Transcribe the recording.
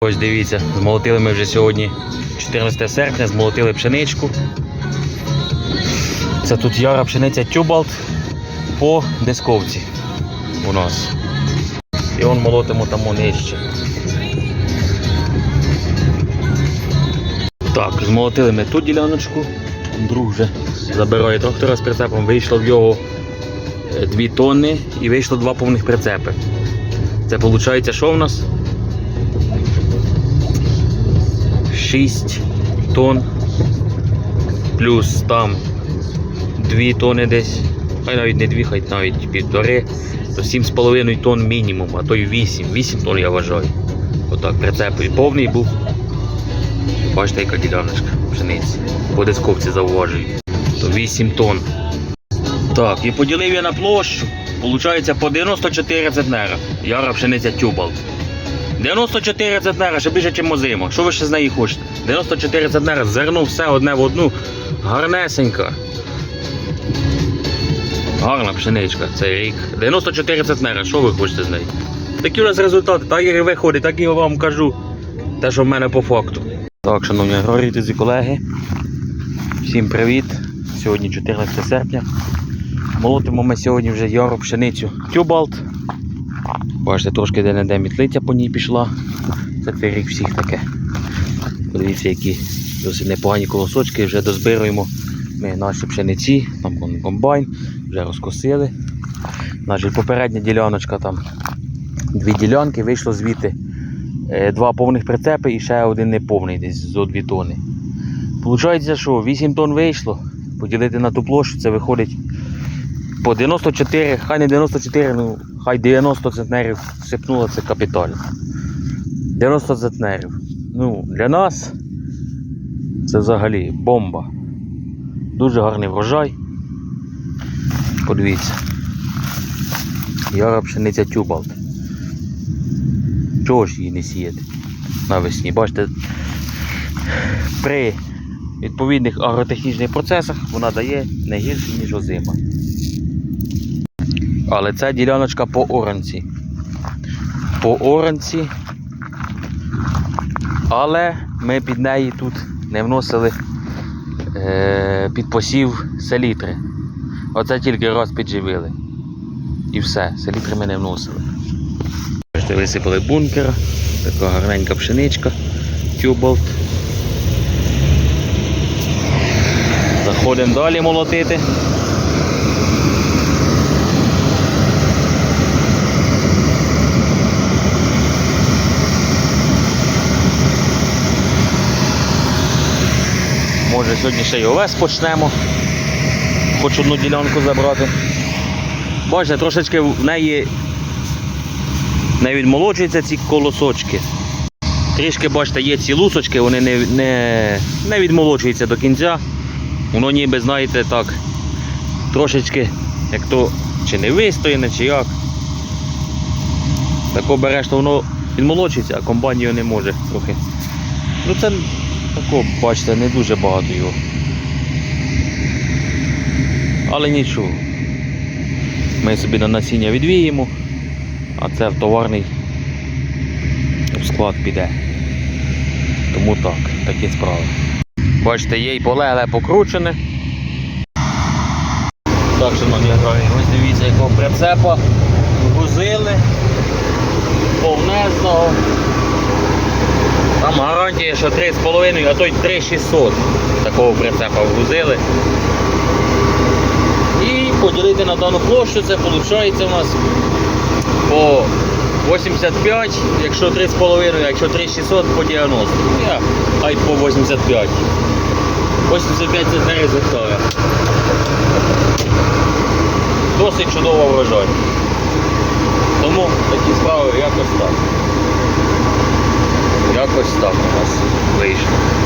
Ось дивіться, змолотили ми вже сьогодні 14 серпня, змолотили пшеничку. Це тут яра пшениця Тюбалт по дисковці у нас. І он молотимо там нижче. Так, змолотили ми ту діляночку. Друг вже забирає трактора з прицепом, вийшло в його 2 тонни і вийшло два повних прицепи. Це виходить, що в нас? 6 тонн, плюс там 2 тонни десь, хай навіть не 2, хай навіть півтори, то 7,5 тонн мінімум, а то й 8, 8 тонн я вважаю. Отак, прицеп повний був. Бачите, яка діляночка пшениці. По дисковці зауважую. То 8 тонн. Так, і поділив я на площу. Получається по 94 центнера. Яра пшениця тюбал. 94 центнера, ще більше, ніж озима. Що ви ще з неї хочете? 94 центнера, зерно все одне в одну. Гарнесенька. Гарна пшеничка цей рік. 94 центнера, що ви хочете з неї? Такі у нас результати, так як виходить, так і я вам кажу. Те, що в мене по факту. Так, шановні агрорітизі колеги. Всім привіт. Сьогодні 14 серпня. Молотимо ми сьогодні вже яру пшеницю Тюбалт. Бачите, трошки де-не-де мітлиця по ній пішла. Це цей всіх таке. Подивіться, які досить непогані колосочки. Вже дозбируємо ми наші пшениці, там комбайн, вже розкосили. Наша попередня діляночка там дві ділянки, вийшло звідти е, два повних прицепи і ще один неповний, десь зо 2 тони. Получається, що 8 тонн вийшло, поділити на ту площу, це виходить по 94, хай не 94, ну хай 90 центнерів сипнуло це капітально. 90 центнерів. Ну, для нас це взагалі бомба. Дуже гарний врожай. Подивіться. Яра пшениця тюбалт. Чого ж її не сіяти навесні? Бачите, при відповідних агротехнічних процесах вона дає не гірше, ніж озима. Але це діляночка по оранці. По оранці. Але ми під неї тут не вносили е, під посів селітри. Оце тільки раз підживили. І все, селітри ми не вносили. Висипали бункер, така гарненька пшеничка, тюболт. Заходимо далі молотити. Може сьогодні ще й овес почнемо. Хоч одну ділянку забрати. Бачите, трошечки в неї не відмолоджуються ці колосочки. Трішки, бачите, є ці лусочки, вони не, не, не відмолоджуються до кінця. Воно ніби, знаєте, так, трошечки, як то чи не вистояне, чи як. Тако береш, то воно відмолочується, а комбайн його не може трохи. Ну це тако, бачите, не дуже багато його. Але нічого. Ми собі на насіння відвіємо, а це в товарний склад піде. Тому так, такі справи. Бачите, є й полегле покручене. Так, шановні герої, ось дивіться, якого прицепа грузили повнезного. Там гарантія, що 3,5, а то й 3,600 такого прицепа вгрузили. І поділити на дану площу, це виходить у нас по 85, якщо 3,5, якщо 3,600 по 90. Ну, я хай по 85. 85 центнерів з гектара. Досить чудово врожай. Тому такі справи якось так якось так у нас вийшло.